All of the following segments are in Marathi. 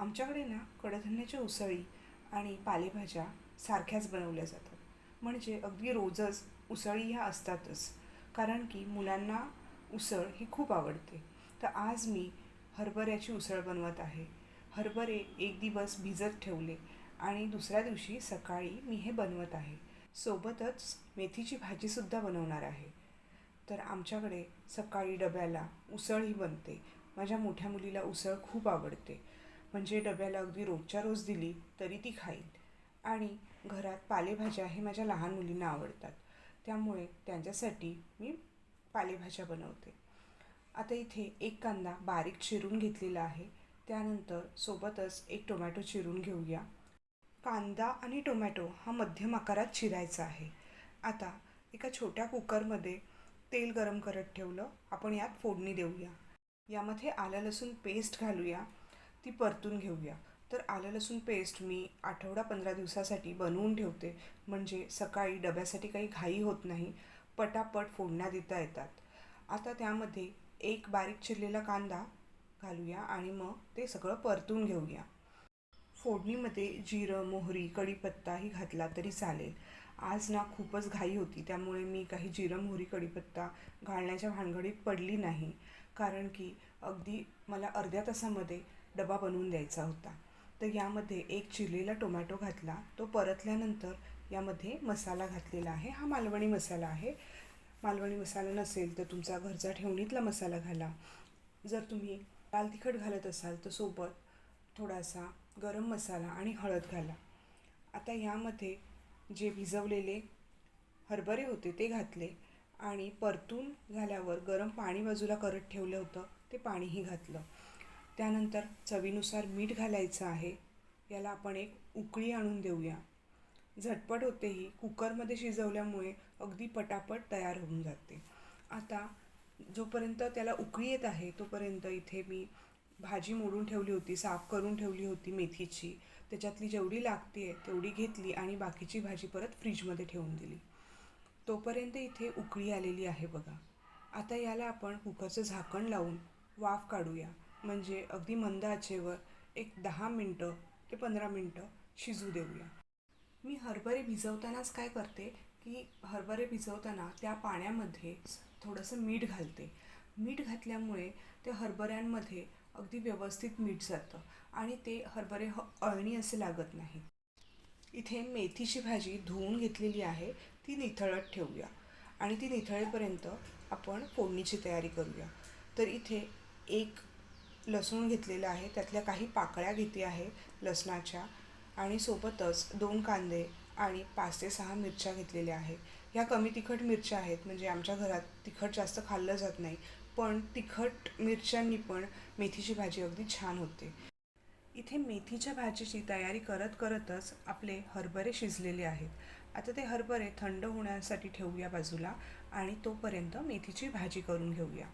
आमच्याकडे ना कडधान्याच्या उसळी आणि पालेभाज्या सारख्याच बनवल्या जातात. म्हणजे अगदी रोजच उसळी ह्या असतातच. कारण की मुलांना उसळ ही खूप आवडते. तर आज मी हरभऱ्याची उसळ बनवत आहे. हरभरे एक दिवस भिजत ठेवले आणि दुसऱ्या दिवशी सकाळी मी हे बनवत आहे. सोबतच मेथीची भाजीसुद्धा बनवणार आहे. तर आमच्याकडे सकाळी डब्याला उसळ ही बनते. माझ्या मोठ्या मुलीला उसळ खूप आवडते. म्हणजे डब्याला अगदी रोजच्या रोज दिली तरी ती खाईल. आणि घरात पालेभाज्या हे माझ्या लहान मुलींना आवडतात. त्यामुळे त्यांच्यासाठी मी पालेभाज्या बनवते. आता इथे एक कांदा बारीक चिरून घेतलेला आहे. त्यानंतर सोबतच एक टोमॅटो चिरून घेऊया. कांदा आणि टोमॅटो हा मध्यम आकारात चिरायचा आहे. आता एका छोट्या कुकरमध्ये तेल गरम करत ठेवलं आपण यात फोडणी देऊया. यामध्ये आलं लसूण पेस्ट घालूया. ती परतून घेऊया. तर आलं लसूण पेस्ट मी आठवडा पंधरा दिवसासाठी बनवून ठेवते. म्हणजे सकाळी डब्यासाठी काही घाई होत नाही. पटापट फोडण्या देता येतात. आता त्यामध्ये एक बारीक चिरलेला कांदा घालूया आणि मग ते सगळं परतून घेऊया. फोडणीमध्ये जिरं मोहरी कढीपत्ताही घातला तरी चालेल. आज ना खूपच घाई होती. त्यामुळे मी काही जिरं मोहरी कढीपत्ता घालण्याच्या भानगडीत पडली नाही. कारण की अगदी मला अर्ध्या तासामध्ये डबा बनवून द्यायचा होता. तर यामध्ये एक चिरलेला टोमॅटो घातला. तो परतल्यानंतर यामध्ये मसाला घातलेला आहे. हा मालवणी मसाला आहे. मालवणी मसाला नसेल तर तुमचा घरचा ठेवणीतला मसाला घाला. जर तुम्ही लाल तिखट घालत असाल तर सोबत थोडासा गरम मसाला आणि हळद घाला. आता यामध्ये जे भिजवलेले हरभरे होते ते घातले आणि परतून झाल्यावर गरम पाणी बाजूला करत ठेवलं होतं. ते पाणीही घातलं. त्यानंतर चवीनुसार मीठ घालायचं आहे. याला आपण एक उकळी आणून देऊया. झटपट होते ही कुकरमध्ये शिजवल्यामुळे अगदी पटापट तयार होऊन जाते. आता जोपर्यंत त्याला उकळी येत आहे तोपर्यंत इथे मी भाजी मोडून ठेवली होती साफ करून ठेवली होती मेथीची. त्याच्यातली जेवढी लागते तेवढी घेतली आणि बाकीची भाजी परत फ्रीजमध्ये ठेवून दिली. तोपर्यंत इथे उकळी आलेली आहे बघा. आता याला आपण कुकरचं झाकण लावून वाफ काढूया. म्हणजे अगदी मंद आचेवर एक दहा मिनटं ते पंधरा मिनटं शिजू देऊया. मी हरभरे भिजवतानाच काय करते की हरभरे भिजवताना त्या पाण्यामध्ये थोडंसं मीठ घालते. मीठ घातल्यामुळे त्या हरभऱ्यांमध्ये अगदी व्यवस्थित मीठ जातं आणि ते हरभरे ह अळणी असे लागत नाही इथे मेथीची भाजी धुवून घेतलेली आहे ती निथळत ठेवूया आणि ती निथळेपर्यंत आपण फोडणीची तयारी करूया. तर इथे एक लसूण घेतलेलं आहे. त्यातल्या काही पाकळ्या घेते आहे लसणाच्या आणि सोबतच दोन कांदे आणि पाच ते सहा मिरच्या घेतलेल्या आहे. ह्या कमी तिखट मिरच्या आहेत. म्हणजे आमच्या घरात तिखट जास्त खाल्लं जात नाही. पण तिखट मिरच्यांनी पण मेथीची भाजी अगदी छान होते. इथे मेथीच्या भाजीची तयारी करत करतच आपले हरभरे शिजलेले आहेत. आता ते हरभरे थंड होण्यासाठी ठेवूया बाजूला आणि तोपर्यंत मेथीची भाजी करून घेऊया.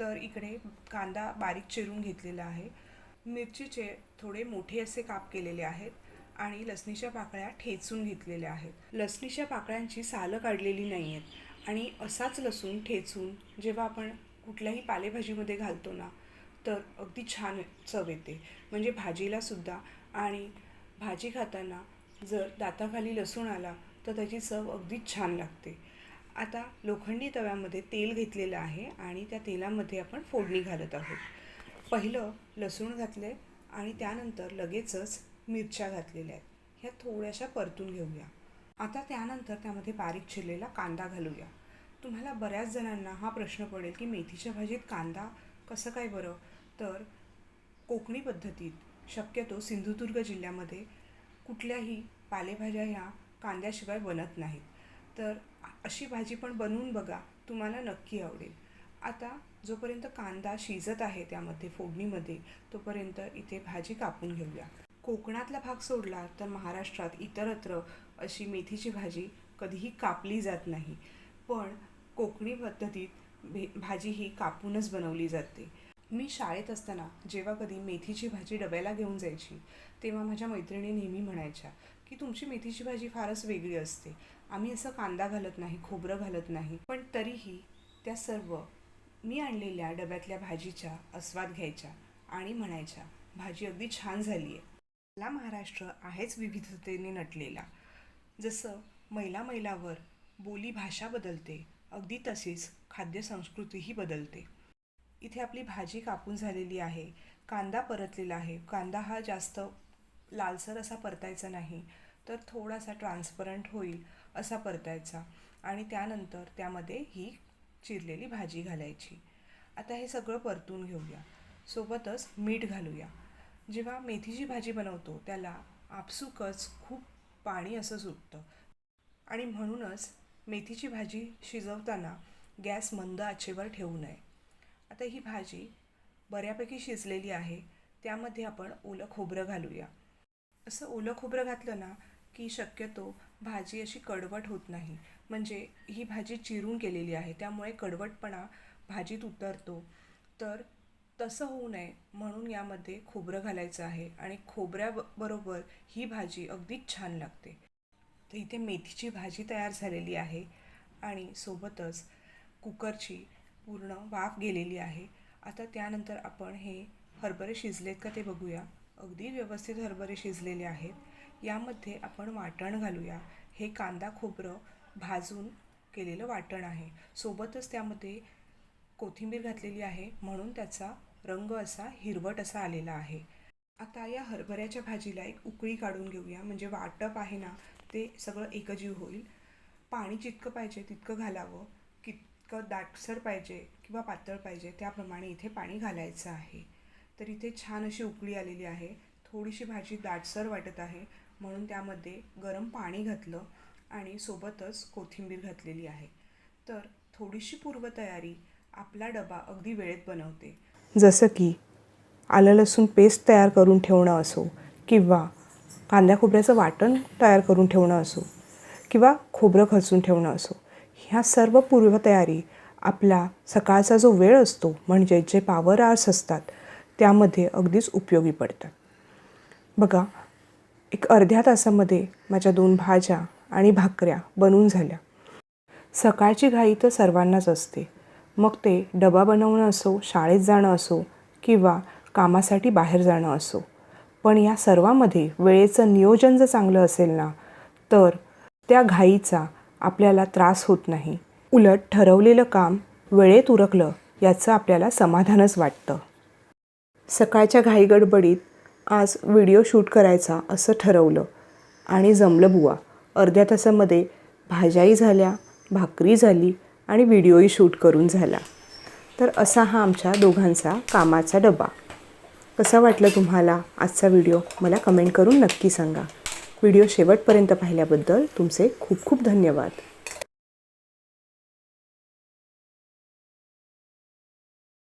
तर इकडे कांदा बारीक चिरून घेतलेला आहे. मिरचीचे थोडे मोठे असे काप केलेले आहेत आणि लसणीच्या पाकळ्या ठेचून घेतलेल्या आहेत. लसणीच्या पाकळ्यांची सालं काढलेली नाही आहेत आणि असाच लसूण ठेचून जेव्हा आपण कुठल्याही पालेभाजीमध्ये घालतो ना तर अगदी छान चव येते. म्हणजे भाजीलासुद्धा आणि भाजी खाताना जर दाताखाली लसूण आला तर त्याची चव अगदीच छान लागते. आता लोखंडी तव्यामध्ये तेल घेतलेलं आहे आणि त्या तेलामध्ये आपण फोडणी घालत आहोत. पहिलं लसूण घातले आणि त्यानंतर लगेचच मिरच्या घातलेल्या आहेत. ह्या थोड्याशा परतून घेऊया. आता त्यानंतर त्यामध्ये बारीक चिरलेला कांदा घालूया. तुम्हाला बऱ्याच जणांना हा प्रश्न पडेल की मेथीच्या भाजीत कांदा कसं काय बरं? तर कोकणी पद्धतीत शक्यतो सिंधुदुर्ग जिल्ह्यामध्ये कुठल्याही पालेभाज्या ह्या कांद्याशिवाय बनत नाहीत. तर अशी भाजी पण बनवून बघा तुम्हाला नक्की आवडेल. आता जोपर्यंत कांदा शिजत आहे त्यामध्ये फोडणीमध्ये तोपर्यंत इथे भाजी कापून घेऊया. कोकणातला भाग सोडला तर महाराष्ट्रात इतरत्र अशी मेथीची भाजी कधीही कापली जात नाही. पण कोकणी पद्धतीत भे भाजी ही कापूनच बनवली जाते. मी शाळेत असताना जेव्हा कधी मेथीची भाजी डब्याला घेऊन जायची तेव्हा माझ्या मैत्रिणी नेहमी म्हणायच्या की तुमची मेथीची भाजी फारच वेगळी असते. आम्ही असं कांदा घालत नाही खोबरं घालत नाही. पण तरीही त्या सर्व मी आणलेल्या डब्यातल्या भाजीच्या आस्वाद घ्यायच्या आणि म्हणायच्या भाजी अगदी छान झाली आहे आपला महाराष्ट्र आहेच विविधतेने नटलेला. जसं मैला मैलावर बोली भाषा बदलते अगदी तशीच खाद्य संस्कृतीही बदलते. इथे आपली भाजी कापून झालेली आहे कांदा परतलेला आहे. कांदा हा जास्त लालसर असा परतायचा नाही तर थोडासा ट्रान्सपरंट होईल असा परतायचा. आणि त्यानंतर त्यामध्ये ही चिरलेली भाजी घालायची. आता हे सगळं परतून घेऊया. सोबतच मीठ घालूया. जेव्हा मेथीची भाजी बनवतो त्याला आपसुकच खूप पाणी असं सुटतं. आणि म्हणूनच मेथीची भाजी शिजवताना गॅस मंद आचेवर ठेवू नये. आता ही भाजी बऱ्यापैकी शिजलेली आहे. त्यामध्ये आपण ओलं खोबरं घालूया. असं ओलं खोबरं घातलं ना की शक्यतो भाजी अशी कडवट होत नाही. म्हणजे ही भाजी चिरून केलेली आहे. त्यामुळे कडवटपणा भाजीत उतरतो. तर तसं होऊ नये म्हणून यामध्ये खोबरं घालायचं आहे आणि खोबऱ्याबरोबर ही भाजी अगदीच छान लागते. तर इथे मेथीची भाजी तयार झालेली आहे आणि सोबतच कुकरची पूर्ण वाफ गेलेली आहे. आता त्यानंतर आपण हे हरभरे शिजलेत का ते बघूया. अगदी व्यवस्थित हरभरे शिजलेले आहेत. यामध्ये आपण वाटण घालूया. हे कांदा खोबरं भाजून केलेलं वाटण आहे. सोबतच त्यामध्ये कोथिंबीर घातलेली आहे. म्हणून त्याचा रंग असा हिरवट असा आलेला आहे. आता या हरभऱ्याच्या भाजीला एक उकळी काढून घेऊया. म्हणजे वाटप आहे ना ते सगळं एकजीव होईल. पाणी जितकं पाहिजे तितकं घालावं. कितकं दाटसर पाहिजे किंवा पातळ पाहिजे त्याप्रमाणे इथे पाणी घालायचं आहे. तर इथे छान अशी उकळी आलेली आहे. थोडीशी भाजी दाटसर वाटत आहे. म्हणून त्यामध्ये गरम पाणी घातलं आणि सोबतच कोथिंबीर घातलेली आहे. तर थोडीशी पूर्वतयारी आपला डबा अगदी वेळेत बनवते. जसं की आलं लसूण पेस्ट तयार करून ठेवणं असो किंवा कांद्या खोबऱ्याचं वाटण तयार करून ठेवणं असो किंवा खोबरं खचून ठेवणं असो ह्या सर्व पूर्वतयारी आपला सकाळचा जो वेळ असतो म्हणजे जे पावर आर्स असतात त्यामध्ये अगदीच उपयोगी पडतात. बघा एक अर्ध्या तासामध्ये माझ्या दोन भाज्या आणि भाकऱ्या बनवून झाल्या. सकाळची घाई तर सर्वांनाच असते. मग ते डबा बनवणं असो शाळेत जाणं असो किंवा कामासाठी बाहेर जाणं असो. पण या सर्वामध्ये वेळेचं नियोजन जर चांगलं असेल ना तर त्या घाईचा आपल्याला त्रास होत नाही. उलट ठरवलेलं काम वेळेत उरकलं याचं आपल्याला समाधानच वाटतं. सकाळच्या घाईगडबडीत आज व्हिडिओ शूट करायचा असं ठरवलं आणि जमलं बुवा. अर्ध्या तासामध्ये भाज्याही झाल्या भाकरी झाली आणि व्हिडिओही शूट करून झाला. तर असा हा आमच्या दोघांचा कामाचा डबा. कसा वाटलं तुम्हाला आजचा व्हिडिओ? मला कमेंट करून नक्की सांगा. व्हिडिओ शेवटपर्यंत पाहिल्याबद्दल तुमचे खूप खूप धन्यवाद.